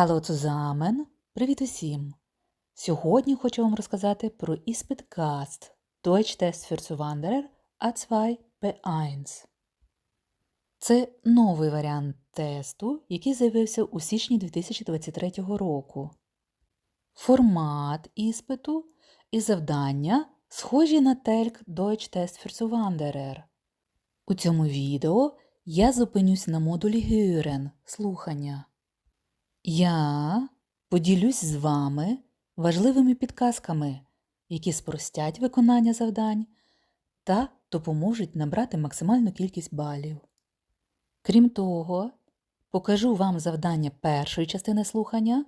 Hallo zusammen! Привіт усім! Сьогодні хочу вам розказати про іспит Gast Deutsch Test für Zuwanderer A2 B1. Це новий варіант тесту, який з'явився у січні 2023 року. Формат іспиту і завдання схожі на TELK Deutsch Test für Zuwanderer. У цьому відео я зупинюсь на модулі Hören – слухання. Я поділюсь з вами важливими підказками, які спростять виконання завдань та допоможуть набрати максимальну кількість балів. Крім того, покажу вам завдання першої частини слухання,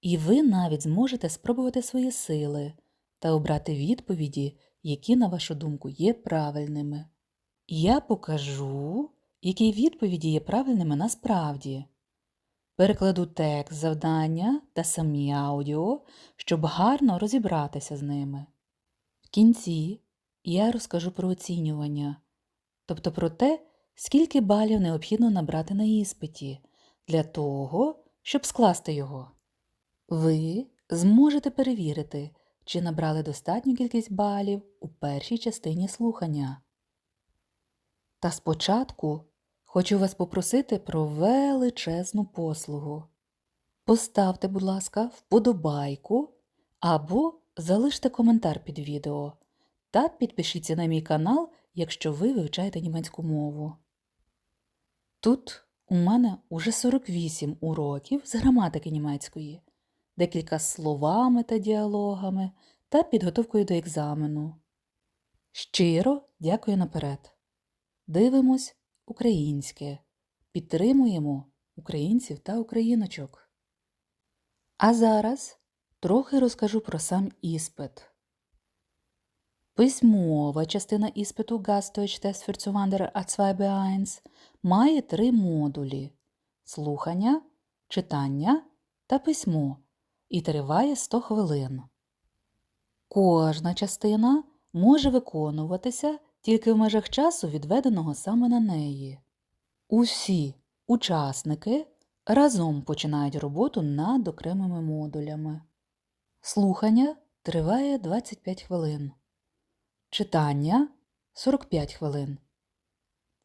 і ви навіть зможете спробувати свої сили та обрати відповіді, які, на вашу думку, є правильними. Я покажу, які відповіді є правильними насправді. Перекладу текст завдання та самі аудіо, щоб гарно розібратися з ними. В кінці я розкажу про оцінювання, тобто про те, скільки балів необхідно набрати на іспиті для того, щоб скласти його. Ви зможете перевірити, чи набрали достатню кількість балів у першій частині слухання. Та спочатку Хочу вас попросити про величезну послугу. Поставте, будь ласка, вподобайку або залиште коментар під відео та підпишіться на мій канал, якщо ви вивчаєте німецьку мову. Тут у мене уже 48 уроків з граматики німецької, декілька словами та діалогами та підготовкою до екзамену. Щиро дякую наперед. Дивимось українське. Підтримуємо українців та україночок. А зараз трохи розкажу про сам іспит. Письмова частина іспиту Gastdeutsch Test für Zuwanderer A2 B1 має три модулі слухання, читання та письмо і триває 100 хвилин. Кожна частина може виконуватися тільки в межах часу, відведеного саме на неї. Усі учасники разом починають роботу над окремими модулями. Слухання триває 25 хвилин, читання 45 хвилин,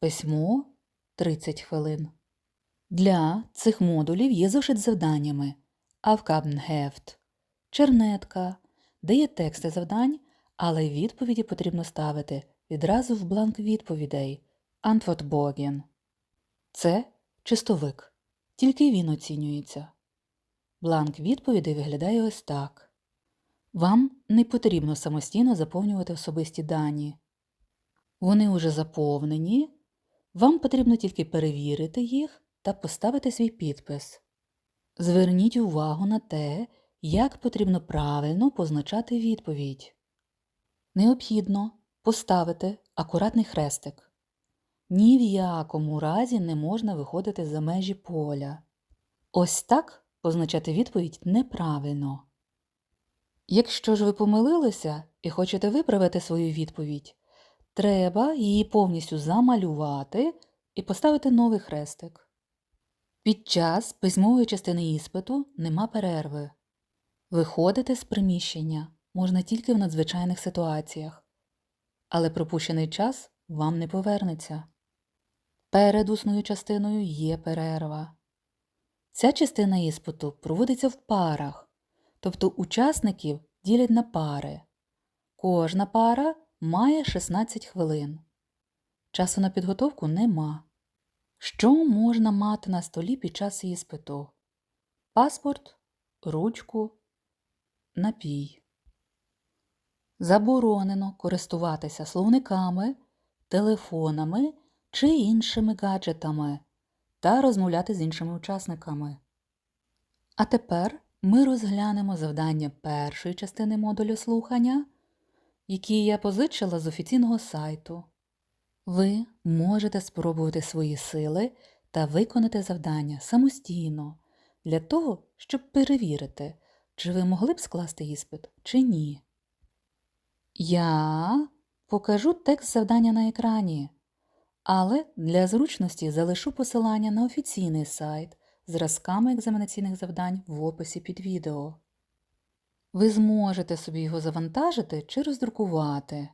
письмо 30 хвилин. Для цих модулів є зошит завданнями Aufgabenheft, чернетка, де є тексти завдань, але відповіді потрібно ставити відразу в бланк відповідей Antwortbogen. Це чистовик, тільки він оцінюється. Бланк відповідей виглядає ось так. Вам не потрібно самостійно заповнювати особисті дані. Вони уже заповнені, вам потрібно тільки перевірити їх та поставити свій підпис. Зверніть увагу на те, як потрібно правильно позначати відповідь. Необхідно поставити акуратний хрестик. Ні в якому разі не можна виходити за межі поля. Ось так позначати відповідь неправильно. Якщо ж ви помилилися і хочете виправити свою відповідь, треба її повністю замалювати і поставити новий хрестик. Під час письмової частини іспиту нема перерви. Виходити з приміщення можна тільки в надзвичайних ситуаціях але пропущений час вам не повернеться. Перед усною частиною є перерва. Ця частина іспиту проводиться в парах, тобто учасників ділять на пари. Кожна пара має 16 хвилин. Часу на підготовку нема. Що можна мати на столі під час іспиту? Паспорт, ручку, напій. Заборонено користуватися словниками, телефонами чи іншими гаджетами та розмовляти з іншими учасниками. А тепер ми розглянемо завдання першої частини модулю слухання, які я позичила з офіційного сайту. Ви можете спробувати свої сили та виконати завдання самостійно для того, щоб перевірити, чи ви могли б скласти іспит чи ні. Я покажу текст завдання на екрані, але для зручності залишу посилання на офіційний сайт зразками екзаменаційних завдань в описі під відео. Ви зможете собі його завантажити чи роздрукувати.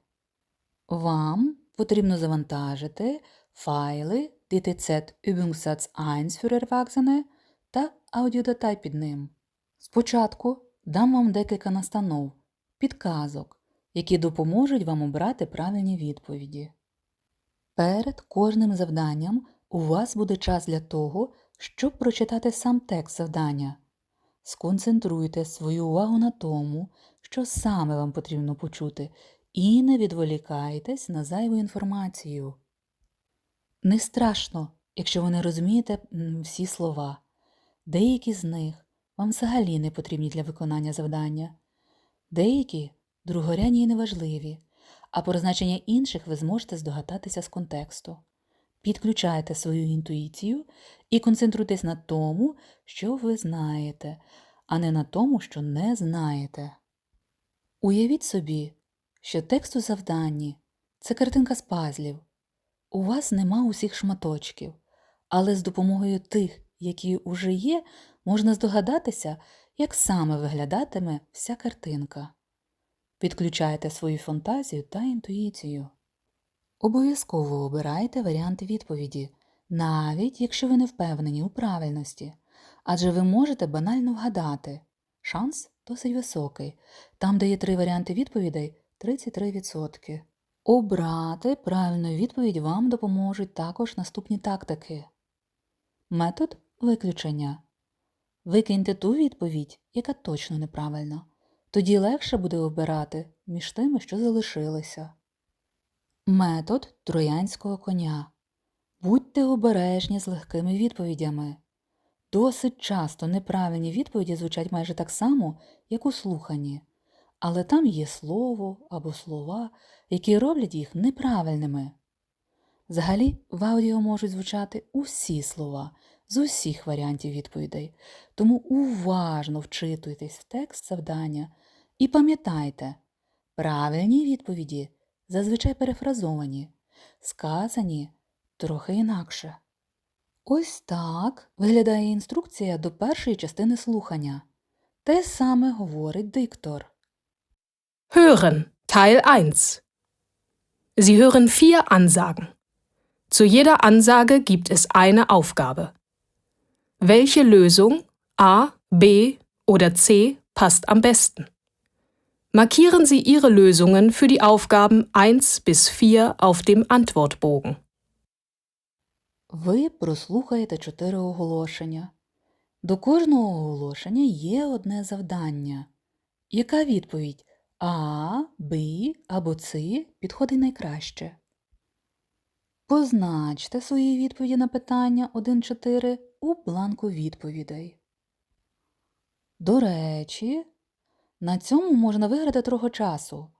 Вам потрібно завантажити файли DTZ Übungssatz 1 für Erwachsene та аудіодатай під ним. Спочатку дам вам декілька настанов, підказок, які допоможуть вам обрати правильні відповіді. Перед кожним завданням у вас буде час для того, щоб прочитати сам текст завдання. Сконцентруйте свою увагу на тому, що саме вам потрібно почути, і не відволікайтесь на зайву інформацію. Не страшно, якщо ви не розумієте всі слова. Деякі з них вам взагалі не потрібні для виконання завдання, деякі другорядні і неважливі, а про значення інших ви зможете здогадатися з контексту. Підключайте свою інтуїцію і концентруйтесь на тому, що ви знаєте, а не на тому, що не знаєте. Уявіть собі, що текст у завданні це картинка з пазлів. У вас нема усіх шматочків, але з допомогою тих, які уже є, можна здогадатися, як саме виглядатиме вся картинка. Підключайте свою фантазію та інтуїцію. Обов'язково обирайте варіанти відповіді, навіть якщо ви не впевнені у правильності, адже ви можете банально вгадати. Шанс досить високий. Там, де є три варіанти відповідей 33%. Обрати правильну відповідь вам допоможуть також наступні тактики. Метод виключення. Викиньте ту відповідь, яка точно неправильна. Тоді легше буде обирати між тими, що залишилися. Метод троянського коня. Будьте обережні з легкими відповідями. Досить часто неправильні відповіді звучать майже так само, як у слуханні, але там є слово або слова, які роблять їх неправильними. Взагалі, в аудіо можуть звучати усі слова з усіх варіантів відповідей, тому уважно вчитуйтесь в текст завдання і пам'ятайте, правильні відповіді зазвичай перефразовані, сказані трохи інакше. Ось так виглядає інструкція до першої частини слухання. Те саме говорить диктор. Hören, Teil 1. Sie hören vier Ansagen. Zu jeder Ansage gibt es eine Aufgabe. Welche Lösung A, B oder C passt am besten? Markieren Sie Ihre Lösungen für die Aufgaben 1 bis 4 auf dem Antwortbogen. Ви прослухаєте чотири оголошення. До кожного оголошення є одне завдання. Яка відповідь А, Б або С підходить найкраще? Позначте свої відповіді на питання 1-4 у бланку відповідей. До речі, на цьому можна виграти трохи часу.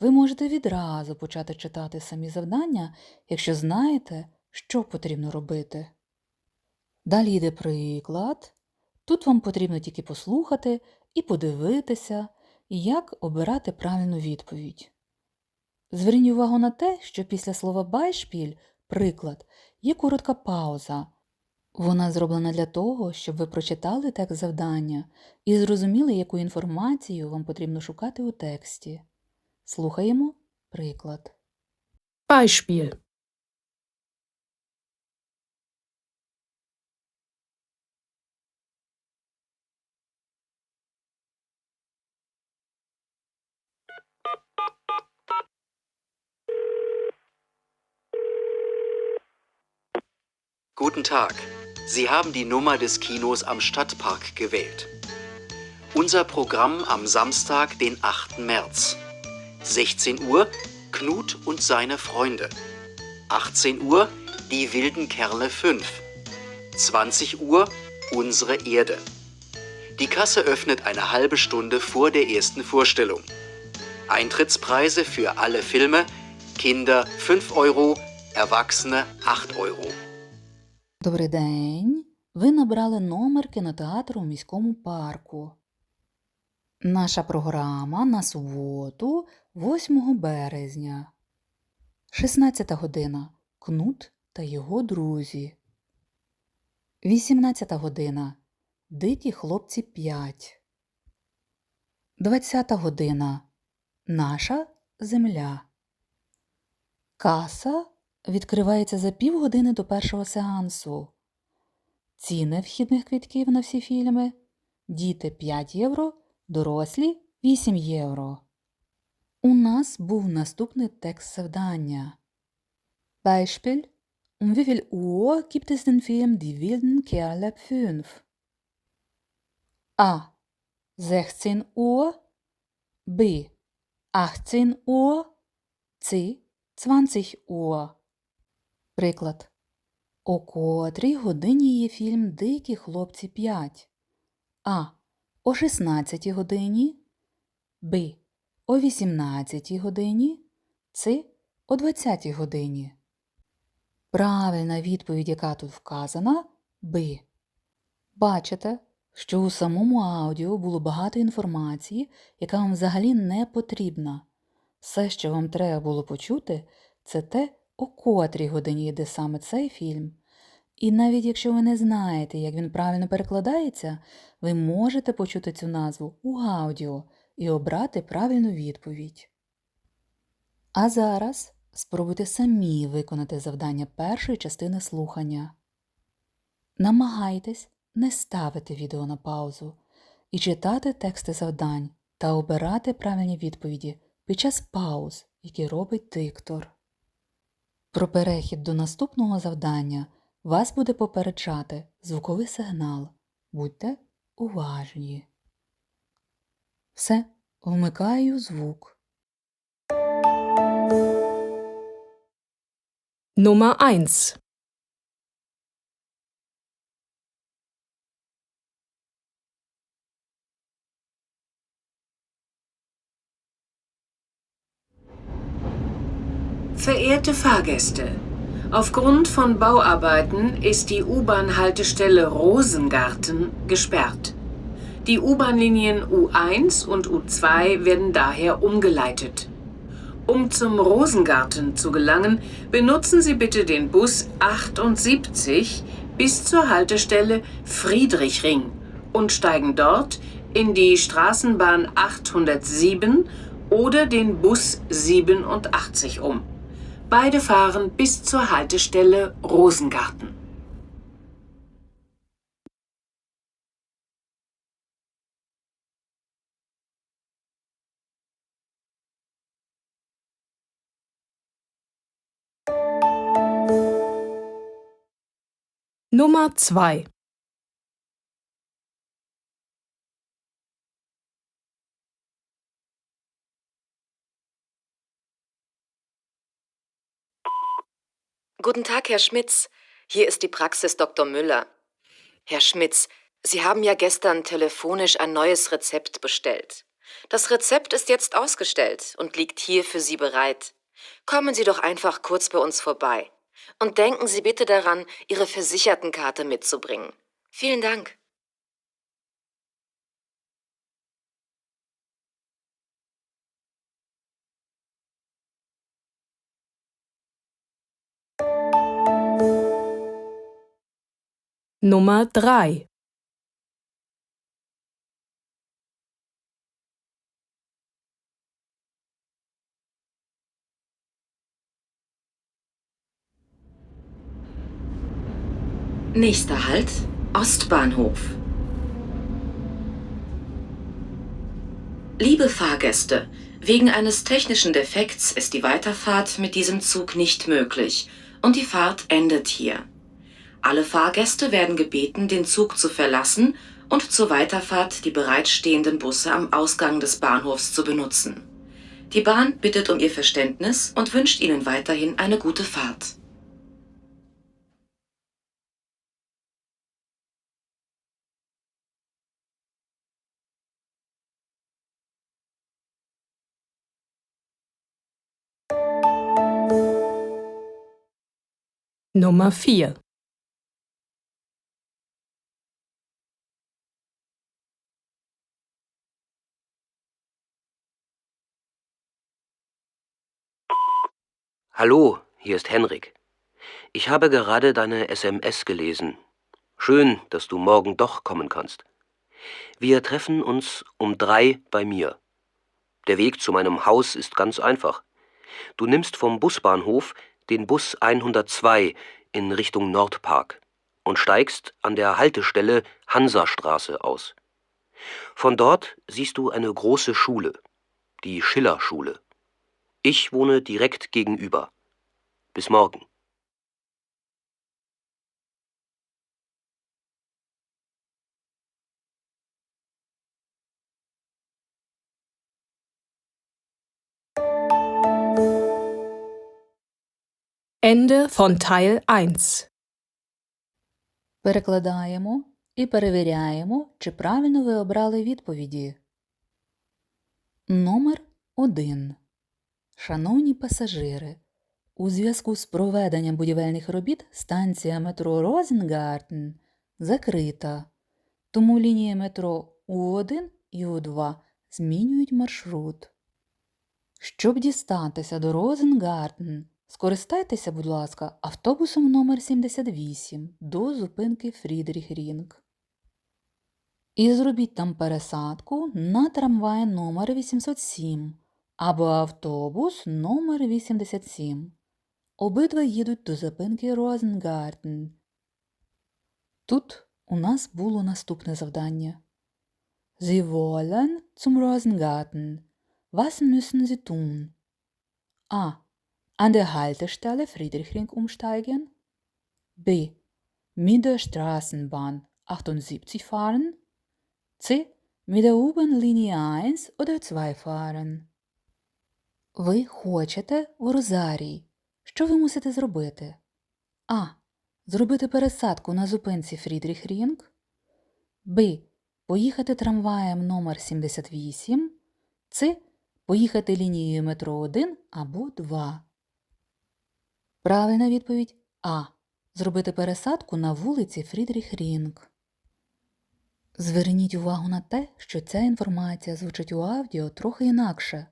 Ви можете відразу почати читати самі завдання, якщо знаєте, що потрібно робити. Далі йде приклад. Тут вам потрібно тільки послухати і подивитися, як обирати правильну відповідь. Зверніть увагу на те, що після слова «байшпіль» приклад є коротка пауза. Вона зроблена для того, щоб ви прочитали текст завдання і зрозуміли, яку інформацію вам потрібно шукати у тексті. Слухаємо приклад. Beispiel. Guten Tag. Sie haben die Nummer des Kinos am Stadtpark gewählt. Unser Programm am Samstag, den 8. März. 16 Uhr Knut und seine Freunde. 18 Uhr Die wilden Kerle 5. 20 Uhr Unsere Erde. Die Kasse öffnet eine halbe Stunde vor der ersten Vorstellung. Eintrittspreise für alle Filme Kinder 5 Euro, Erwachsene 8 Euro. Добрий день. Ви набрали номер кінотеатру у міському парку. Наша програма на суботу, 8 березня. 16 година. Кнут та його друзі. 18 година. Дикі хлопці 5. 20 година. Наша земля. Каса відкривається за півгодини до першого сеансу. Ціни вхідних квитків на всі фільми. Діти 5 євро, дорослі 8 євро. У нас був наступний текст завдання. Beispiel. Um wie viel Uhr gibt es den Film Die wilden Kerle 5? A. 16 Uhr. B. 18 Uhr. C. 20 Uhr. Приклад. О котрій годині є фільм Дикі хлопці 5? А. О 16 годині. Б. О 18 годині. С. О 20 годині. Правильна відповідь, яка тут вказана Б. Бачите, що у самому аудіо було багато інформації, яка вам взагалі не потрібна. Все, що вам треба було почути, це те, о котрій годині йде саме цей фільм. І навіть якщо ви не знаєте, як він правильно перекладається, ви можете почути цю назву у аудіо і обрати правильну відповідь. А зараз спробуйте самі виконати завдання першої частини слухання. Намагайтесь не ставити відео на паузу і читати тексти завдань та обирати правильні відповіді під час пауз, які робить диктор. Про перехід до наступного завдання вас буде попереджати звуковий сигнал. Будьте уважні. Все, вмикаю звук. Nummer 1. Verehrte Fahrgäste, aufgrund von Bauarbeiten ist die U-Bahn-Haltestelle Rosengarten gesperrt. Die U-Bahn-Linien U1 und U2 werden daher umgeleitet. Um zum Rosengarten zu gelangen, benutzen Sie bitte den Bus 78 bis zur Haltestelle Friedrichring und steigen dort in die Straßenbahn 807 oder den Bus 87 um. Beide fahren bis zur Haltestelle Rosengarten. Nummer 2. Guten Tag, Herr Schmitz. Hier ist die Praxis Dr. Müller. Herr Schmitz, Sie haben ja gestern telefonisch ein neues Rezept bestellt. Das Rezept ist jetzt ausgestellt und liegt hier für Sie bereit. Kommen Sie doch einfach kurz bei uns vorbei. Und denken Sie bitte daran, Ihre Versichertenkarte mitzubringen. Vielen Dank. Nummer 3. Nächster Halt, Ostbahnhof. Liebe Fahrgäste, wegen eines technischen Defekts ist die Weiterfahrt mit diesem Zug nicht möglich und die Fahrt endet hier. Alle Fahrgäste werden gebeten, den Zug zu verlassen und zur Weiterfahrt die bereitstehenden Busse am Ausgang des Bahnhofs zu benutzen. Die Bahn bittet um Ihr Verständnis und wünscht Ihnen weiterhin eine gute Fahrt. Nummer 4. Hallo, hier ist Henrik. Ich habe gerade deine SMS gelesen. Schön, dass du morgen doch kommen kannst. Wir treffen uns um drei bei mir. Der Weg zu meinem Haus ist ganz einfach. Du nimmst vom Busbahnhof den Bus 102 in Richtung Nordpark und steigst an der Haltestelle Hansastraße aus. Von dort siehst du eine große Schule, die Schillerschule. Ich wohne direkt gegenüber. Bis morgen. Ende von Teil 1. Перекладаємо і перевіряємо, чи правильно ви обрали відповіді. Номер 1. Шановні пасажири, у зв'язку з проведенням будівельних робіт станція метро Розенгартен закрита, тому лінії метро У1 і У2 змінюють маршрут. Щоб дістатися до Розенгартен, скористайтеся, будь ласка, автобусом номер 78 до зупинки Фрідріх Рінг. І зробіть там пересадку на трамвай номер 807 або автобус номер 87. Обидва їдуть до зупинки Розенгартен. Тут у нас було наступне завдання. Sie wollen zum Rosengarten. Was müssen Sie tun? A. An der Haltestelle Friedrichring umsteigen. B. Mit der Straßenbahn 78 fahren. C. Mit der U-Bahn-Linie 1 oder 2 fahren. Ви хочете в Розарій. Що ви мусите зробити? А. Зробити пересадку на зупинці Фрідріх Рінг. Б. Поїхати трамваєм номер 78. С. Поїхати лінією метро 1 або 2. Правильна відповідь А. Зробити пересадку на вулиці Фрідріх Рінг. Зверніть увагу на те, що ця інформація звучить у аудіо трохи інакше.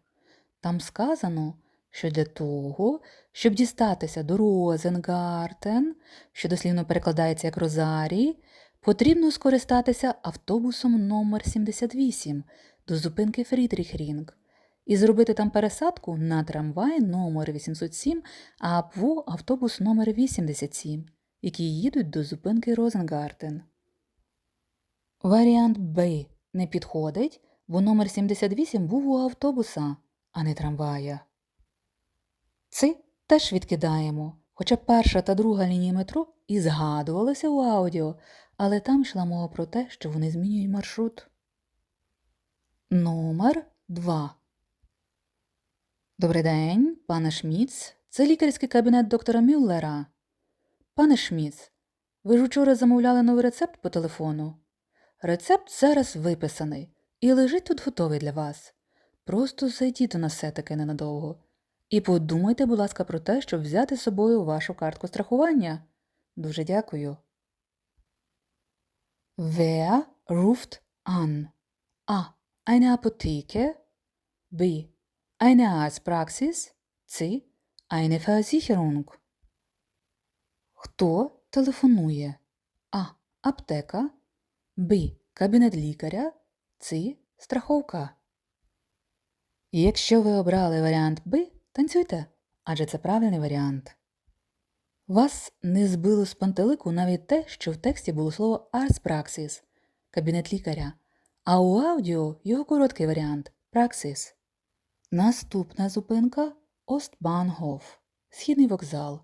Там сказано, що для того, щоб дістатися до Розенгартен, що дослівно перекладається як Розарій, потрібно скористатися автобусом номер 78 до зупинки Фрідріх-Рінг і зробити там пересадку на трамвай номер 807 або автобус номер 87, які їдуть до зупинки Розенгартен. Варіант Б не підходить, бо номер 78 був у автобуса, а не трамвая. Ци теж відкидаємо, хоча перша та друга лінії метро і згадувалися у аудіо, але там йшла мова про те, що вони змінюють маршрут. Номер 2. Добрий день, пане Шміц. Це лікарський кабінет доктора Мюллера. Пане Шміц, ви ж учора замовляли новий рецепт по телефону? Рецепт зараз виписаний і лежить тут готовий для вас. Просто зайдіть у нас все-таки ненадовго. І подумайте, будь ласка, про те, щоб взяти з собою вашу картку страхування. Дуже дякую. Wer ruft an? A. Eine Apotheke. B. Eine Arztpraxis. C. Eine Versicherung. Хто телефонує? А. Аптека. Б. Кабінет лікаря. С. Страховка. Якщо ви обрали варіант Б, танцюйте, адже це правильний варіант. Вас не збило з пантелику навіть те, що в тексті було слово «Arztpraxis» – кабінет лікаря, а у аудіо його короткий варіант «Praxis». Наступна зупинка Остбангоф, східний вокзал.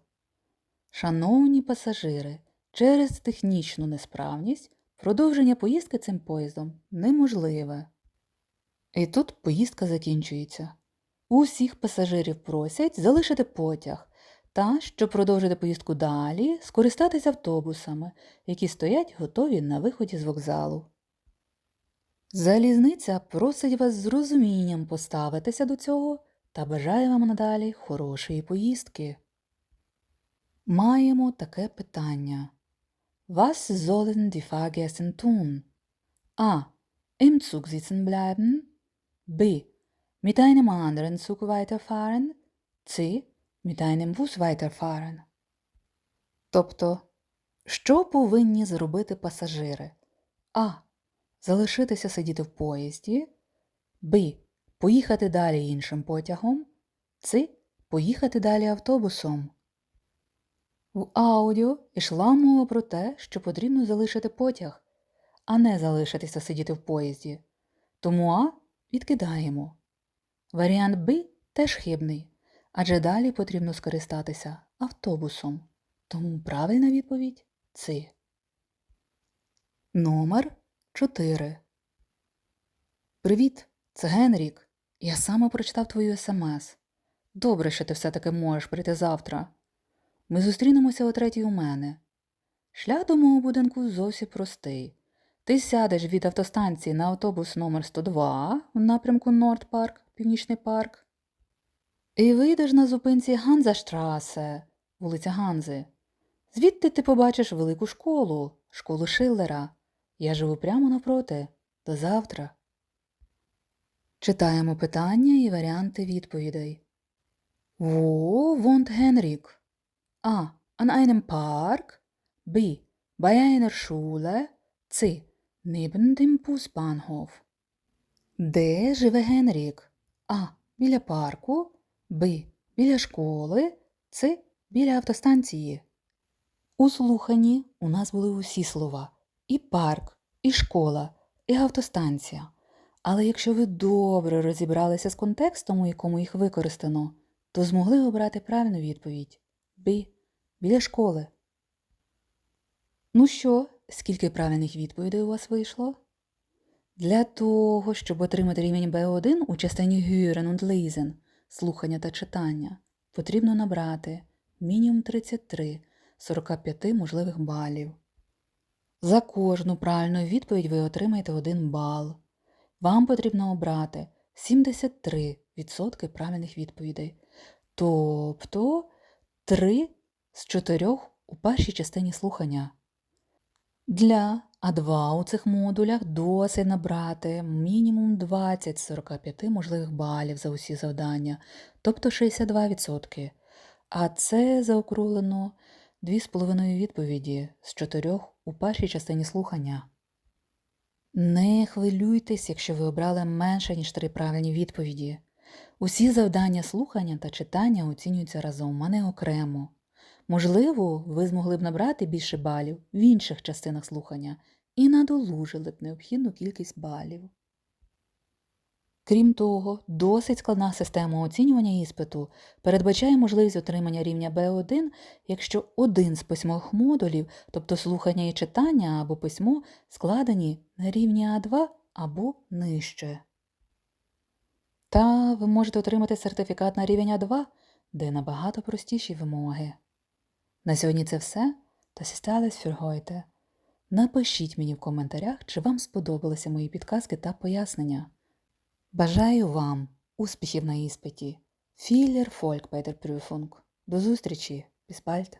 Шановні пасажири, через технічну несправність продовження поїздки цим поїздом неможливе. І тут поїздка закінчується. Усіх пасажирів просять залишити потяг та, щоб продовжити поїздку далі, скористатися автобусами, які стоять готові на виході з вокзалу. Залізниця просить вас з розумінням поставитися до цього та бажає вам надалі хорошої поїздки. Маємо таке питання. Was sollen die Fahrgäste tun? A. Im Zug sitzen bleiben. B. Mit einem anderen Zug weiterfahren. C. Mit einem Bus weiterfahren. Тобто Що повинні зробити пасажири? А. Залишитися сидіти в поїзді. Б. Поїхати далі іншим потягом. С. Поїхати далі автобусом. В аудіо йшла мова про те, що потрібно залишити потяг, а не залишитися сидіти в поїзді. Тому А відкидаємо. Варіант Б теж хибний, адже далі потрібно скористатися автобусом. Тому правильна відповідь С. Номер 4. Привіт, це Генрік. Я саме прочитав твою смс. Добре, що ти все-таки можеш прийти завтра. Ми зустрінемося о третій у мене. Шлях до мого будинку зовсім простий. Ти сядеш від автостанції на автобус номер 102 в напрямку Норд Парк, Північний парк. І вийдеш на зупинці Ганзаштрасе, вулиця Ганзи. Звідти ти побачиш велику школу, школу Шиллера. Я живу прямо навпроти. До завтра. Читаємо питання і варіанти відповідей. Wo wohnt Henrik? A. An einem Park. B. Bei einer Schule. C. Neben dem Busbahnhof. Де живе Генрік? А. Біля парку. Б. Біля школи. С. Біля автостанції. У слуханні у нас були усі слова: і парк, і школа, і автостанція. Але якщо ви добре розібралися з контекстом, у якому їх використано, то змогли обрати правильну відповідь Б. Біля школи. Ну що, скільки правильних відповідей у вас вийшло? Для того, щоб отримати рівень Б1 у частині Hören und Lesen, слухання та читання, потрібно набрати мінімум 33 з 45 можливих балів. За кожну правильну відповідь ви отримаєте 1 бал. Вам потрібно обрати 73% правильних відповідей, тобто 3 з 4 у першій частині слухання. Для А2 у цих модулях досить набрати мінімум 20 з 45 можливих балів за усі завдання, тобто 62%. А це заокруглено 2,5 відповіді з 4 у першій частині слухання. Не хвилюйтесь, якщо ви обрали менше, ніж три правильні відповіді. Усі завдання слухання та читання оцінюються разом, а не окремо. Можливо, ви змогли б набрати більше балів в інших частинах слухання і надолужили б необхідну кількість балів. Крім того, досить складна система оцінювання іспиту передбачає можливість отримання рівня Б1, якщо один з письмових модулів, тобто слухання і читання або письмо, складені на рівні А2 або нижче. Та ви можете отримати сертифікат на рівень А2, де набагато простіші вимоги. На сьогодні це все. Та сістались фюргойте. Напишіть мені в коментарях, чи вам сподобалися мої підказки та пояснення. Бажаю вам успіхів на іспиті. Філлер Фольк Петерпрюфунг. До зустрічі, bald.